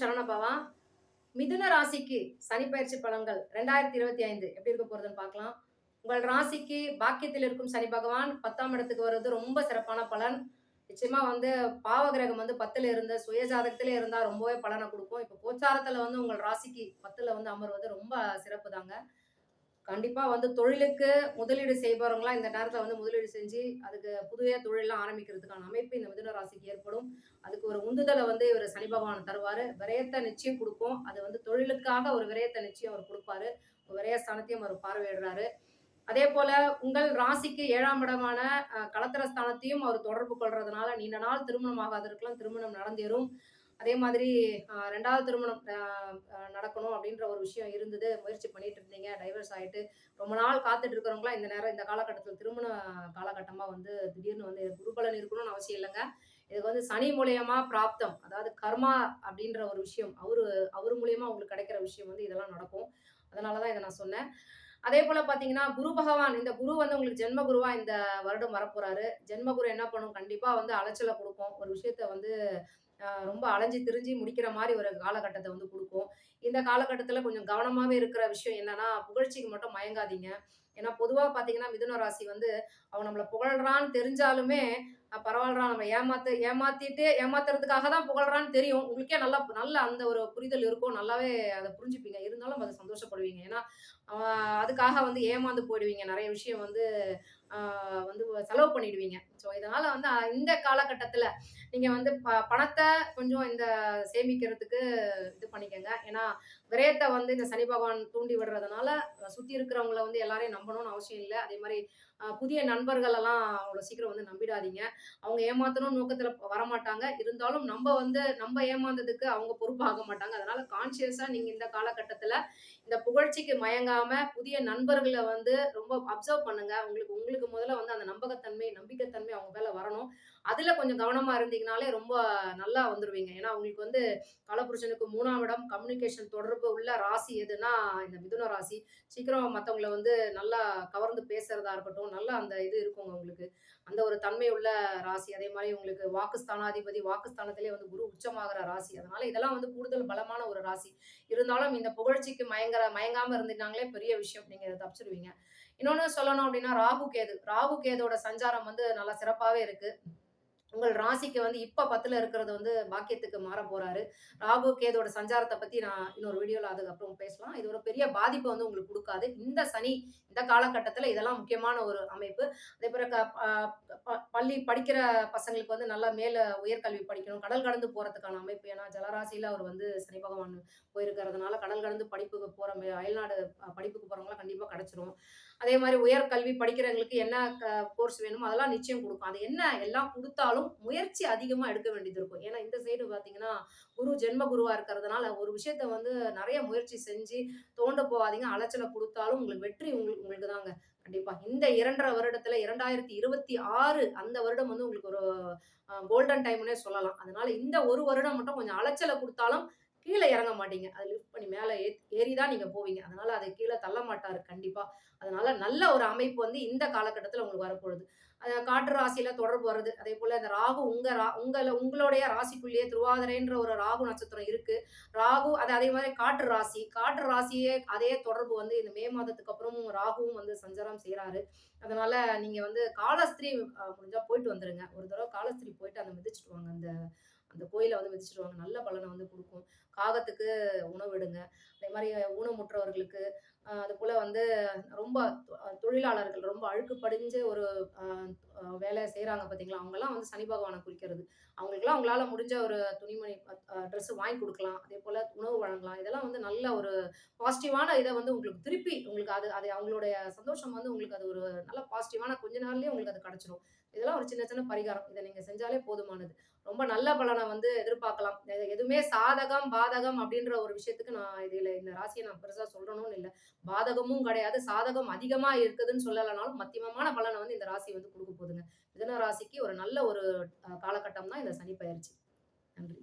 சரணபவா? மிதுன ராசிக்கு சனி பயிற்சி பலன்கள் ரெண்டாயிரத்தி இருபத்தி ஐந்து எப்படி இருக்க போறதுன்னு பார்க்கலாம். உங்கள் ராசிக்கு பாக்கியத்தில் இருக்கும் சனி பகவான் பத்தாம் இடத்துக்கு வர்றது ரொம்ப சிறப்பான பலன். நிச்சயமா வந்து பாவகிரகம் வந்து பத்துல இருந்த சுயஜாதகத்திலே இருந்தா ரொம்பவே பலனை கொடுக்கும். இப்போ கோச்சாரத்துல வந்து உங்கள் ராசிக்கு பத்துல வந்து அமர்வது ரொம்ப சிறப்பு தாங்க கண்டிப்பாக வந்து தொழிலுக்கு முதலீடு செய்பவர்களாம் இந்த நேரத்தில் வந்து முதலீடு செஞ்சு அதுக்கு புதிய தொழிலாம் ஆரம்பிக்கிறதுக்கான அமைப்பு இந்த மிதுன ராசிக்கு ஏற்படும். அதுக்கு ஒரு உந்துதலை வந்து இவர் சனி பகவான் தருவார். விரயத்தை நிச்சயம் கொடுக்கும். அது வந்து தொழிலுக்காக ஒரு விரயத்தை நிச்சயம் அவர் கொடுப்பாரு. விரய ஸ்தானத்தையும் அவர் பார்வையிடுறாரு. அதே போல உங்கள் ராசிக்கு ஏழாம் இடமான அஹ், களத்திர ஸ்தானத்தையும் அவர் தொடர்பு கொள்றதுனால நீண்ட நாள் திருமணம் ஆகாதவருக்கெல்லாம் திருமணம் நடந்தேறும். அதே மாதிரி ரெண்டாவது திருமணம் நடக்கணும் அப்படின்ற ஒரு விஷயம் இருந்தது. முயற்சி பண்ணிட்டு இருந்தீங்க. டைவர்ஸ் ஆயிட்டு ரொம்ப நாள் காத்துட்டு இருக்கிறவங்களாம் இந்த நேரம் இந்த காலகட்டத்தில் திருமண காலகட்டமா வந்து திடீர்னு வந்து குருபலன் இருக்கணும்னு அவசியம் இல்லைங்க. இதுக்கு வந்து சனி மூலியமா பிராப்தம் அதாவது கர்மா அப்படின்ற ஒரு விஷயம் அவரு அவர் மூலியமா உங்களுக்கு கிடைக்கிற விஷயம் வந்து இதெல்லாம் நடக்கும். அதனாலதான் இதை நான் சொன்னேன். அதே போல பாத்தீங்கன்னா குரு பகவான் இந்த குரு வந்து உங்களுக்கு ஜென்ம குருவா இந்த வருடம் வரப்போறாரு. ஜென்ம குரு என்ன பண்ணும்? கண்டிப்பா வந்து அலைச்சலை கொடுக்கும். ஒரு விஷயத்த வந்து ரொம்ப அலைஞ்சு திரிஞ்சு முடிக்கிற மாதிரி ஒரு காலகட்டத்தை வந்து கொடுக்கும். இந்த காலகட்டத்துல கொஞ்சம் கவனமாவே இருக்கிற விஷயம் என்னன்னா புகழ்ச்சிக்கு மட்டும் மயங்காதீங்க. ஏன்னா பொதுவா பாத்தீங்கன்னா மிதுன ராசி வந்து அவன் நம்மளை புகழ்றான்னு தெரிஞ்சாலுமே அஹ், நம்ம ஏமாத்து ஏமாத்திட்டு ஏமாத்துறதுக்காக தான் புகழ்றான்னு தெரியும். உங்களுக்கே நல்லா நல்ல அந்த ஒரு புரிதல் இருக்கும். நல்லாவே அதை புரிஞ்சுப்பீங்க. இருந்தாலும் அதை சந்தோஷப்படுவீங்க. ஏன்னா அதுக்காக வந்து ஏமாந்து போயிடுவீங்க. நிறைய விஷயம் வந்து வந்து செலவு பண்ணிடுவீங்க. ஸோ இதனால வந்து இந்த காலகட்டத்தில் நீங்கள் வந்து ப பணத்தை கொஞ்சம் இந்த சேமிக்கிறதுக்கு இது பண்ணிக்கோங்க. ஏன்னா விரயத்தை வந்து இந்த சனி பகவான் தூண்டி விடுறதுனால சுற்றி இருக்கிறவங்கள வந்து எல்லாரையும் நம்பணும்னு அவசியம் இல்லை. அதே மாதிரி புதிய நண்பர்கள் எல்லாம் அவ்வளோ சீக்கிரம் வந்து நம்பிடாதீங்க. அவங்க ஏமாத்தணும் நோக்கத்தில் வரமாட்டாங்க. இருந்தாலும் நம்ம வந்து நம்ம ஏமாந்ததுக்கு அவங்க பொறுப்பாக மாட்டாங்க. அதனால கான்சியஸாக நீங்கள் இந்த காலகட்டத்தில் இந்த புகழ்ச்சிக்கு மயங்காம புதிய நண்பர்களை வந்து ரொம்ப அப்சர்வ் பண்ணுங்க. உங்களுக்கு உங்களுக்கு முதல்ல வந்து அந்த நம்பகத்தன்மை நம்பிக்கைத்தன்மை அவங்க மேல வரணும். அதுல கொஞ்சம் கவனமா இருந்தீங்கனாலே ரொம்ப நல்லா வந்துருவீங்க. ஏன்னா உங்களுக்கு வந்து காலபுருஷனுக்கு மூணாம் இடம் கம்யூனிகேஷன் தொடர்பு உள்ள ராசி எதுனா இந்த மிதுன ராசி. சீக்கிரம் மற்றவங்களை வந்து நல்லா கவர்ந்து பேசுறதா இருக்கட்டும் நல்லா அந்த இது இருக்குங்க உங்களுக்கு. அந்த ஒரு தன்மை உள்ள ராசி. அதே மாதிரி உங்களுக்கு வாக்குஸ்தானாதிபதி வாக்குஸ்தானத்திலே வந்து குரு உச்சமாகிற ராசி. அதனால இதெல்லாம் வந்து கூடுதல் பலமான ஒரு ராசி. இருந்தாலும் இந்த புகழ்ச்சிக்கு மயங்கர மயங்காம இருந்துட்டாங்களே பெரிய விஷயம். நீங்க தப்பிச்சிருவீங்க. இன்னொன்னு சொல்லணும் அப்படின்னா ராகு கேது. ராகு கேதோட சஞ்சாரம் வந்து நல்லா சிறப்பாவே இருக்கு. உங்கள் ராசிக்கு வந்து இப்போ பத்தில் இருக்கிறது வந்து பாக்கியத்துக்கு மாற போகிறாரு ராகு கேதோட சஞ்சாரத்தை பற்றி நான் இன்னொரு வீடியோவில் அதுக்கப்புறம் பேசலாம். இது ஒரு பெரிய பாதிப்பை வந்து உங்களுக்கு கொடுக்காது. இந்த சனி இந்த காலகட்டத்தில் இதெல்லாம் முக்கியமான ஒரு அமைப்பு. அதே பிறகு ப- பள்ளி படிக்கிற பசங்களுக்கு வந்து நல்லா மேலே உயர்கல்வி படிக்கணும். கடல் கடந்து போகிறதுக்கான அமைப்பு. ஏன்னா ஜலராசியில் அவர் வந்து சனி பகவான் போயிருக்கிறதுனால கடல் கடந்து படிப்புக்கு போகிற அயல்நாடு படிப்புக்கு போகிறவங்களாம் கண்டிப்பாக கிடச்சிரும். அதே மாதிரி உயர்கல்வி படிக்கிறவங்களுக்கு என்ன கோர்ஸ் வேணுமோ அதெல்லாம் நிச்சயம் கொடுக்கும். அது என்ன எல்லாம் கொடுத்தாலும் முயற்சி அதிகமாக எடுக்க வேண்டியது இருக்கும். ஏன்னா இந்த சைடு பார்த்தீங்கன்னா குரு ஜென்ம குருவாக இருக்கிறதுனால ஒரு விஷயத்த வந்து நிறைய முயற்சி செஞ்சு தோண்ட போகாதீங்க. அலைச்சலை கொடுத்தாலும் உங்களுக்கு வெற்றி உங்களுக்கு உங்களுக்கு தாங்க. கண்டிப்பா. இந்த இரண்டரை வருடத்துல இரண்டாயிரத்தி இருபத்தி ஆறு அந்த வருடம் வந்து உங்களுக்கு ஒரு கோல்டன் டைம்னே சொல்லலாம். அதனால இந்த ஒரு வருடம் மட்டும் கொஞ்சம் அலைச்சலை கொடுத்தாலும் கீழே இறங்க மாட்டீங்க. அதை லிஃப்ட் பண்ணி மேலே ஏறி தான் நீங்கள் போவீங்க. அதனால அதை கீழே தள்ள மாட்டார் கண்டிப்பாக அதனால நல்ல ஒரு அமைப்பு வந்து இந்த காலகட்டத்தில் உங்களுக்கு வரப்போகுது. காற்று ராசியில் தொடர்பு வருது. அதே போல் இந்த ராகு உங்கள் ரா உங்கள உங்களுடைய ராசிக்குள்ளேயே திருவாதிரைன்ற ஒரு ராகு நட்சத்திரம் இருக்குது ராகு அது அதே மாதிரி காற்று ராசி. காற்று ராசியே அதே தொடர்பு வந்து இந்த மே மாதத்துக்கு அப்புறமும் ராகுவும் வந்து சஞ்சாரம் செய்கிறாரு அதனால நீங்கள் வந்து காலஸ்திரி முடிஞ்சால் போயிட்டு வந்துடுங்க ஒரு தடவை காலஸ்திரி போயிட்டு அந்த மிதிச்சிட்டு வாங்க. அந்த அந்த கோயிலை வந்து மிதிச்சிருவாங்க நல்ல பலனை வந்து கொடுக்கும். காகத்துக்கு உணவு விடுங்க. அதே மாதிரி ஊனமுற்றவர்களுக்கு அது போல வந்து ரொம்ப தொ- தொழிலாளர்கள் ரொம்ப அழுக்கு படிஞ்ச ஒரு வேலை செய்கிறாங்க பார்த்தீங்களா அவங்கெல்லாம் வந்து சனி பகவானை குறிக்கிறது. அவங்களுக்குலாம் அவங்களால முடிஞ்ச ஒரு துணிமணி ட்ரெஸ் வாங்கி கொடுக்கலாம். அதே போல் உணவு வழங்கலாம். இதெல்லாம் வந்து நல்ல ஒரு பாசிட்டிவான இதை வந்து உங்களுக்கு திருப்பி உங்களுக்கு அது அது அவங்களுடைய சந்தோஷம் வந்து உங்களுக்கு அது ஒரு நல்ல பாசிட்டிவான கொஞ்ச நாள்லேயே உங்களுக்கு அது கிடச்சிரும். இதெல்லாம் ஒரு சின்ன சின்ன பரிகாரம். இதை நீங்கள் செஞ்சாலே போதுமானது. ரொம்ப நல்ல பலனை வந்து எதிர்பார்க்கலாம். எதுவுமே சாதகம் பாதகம் அப்படின்ற ஒரு விஷயத்துக்கு நான் இதில் இந்த ராசியை நான் பெருசாக சொல்லணும்னு இல்லை. பாதகமும் கிடையாது. சாதகம் அதிகமா இருக்குதுன்னு சொல்லலைனாலும் மத்தியமமான பலனை வந்து இந்த ராசி வந்து கொடுக்க போகுதுங்க. மிதன ராசிக்கு ஒரு நல்ல ஒரு காலகட்டம் தான் இந்த சனி பயிற்சி. நன்றி.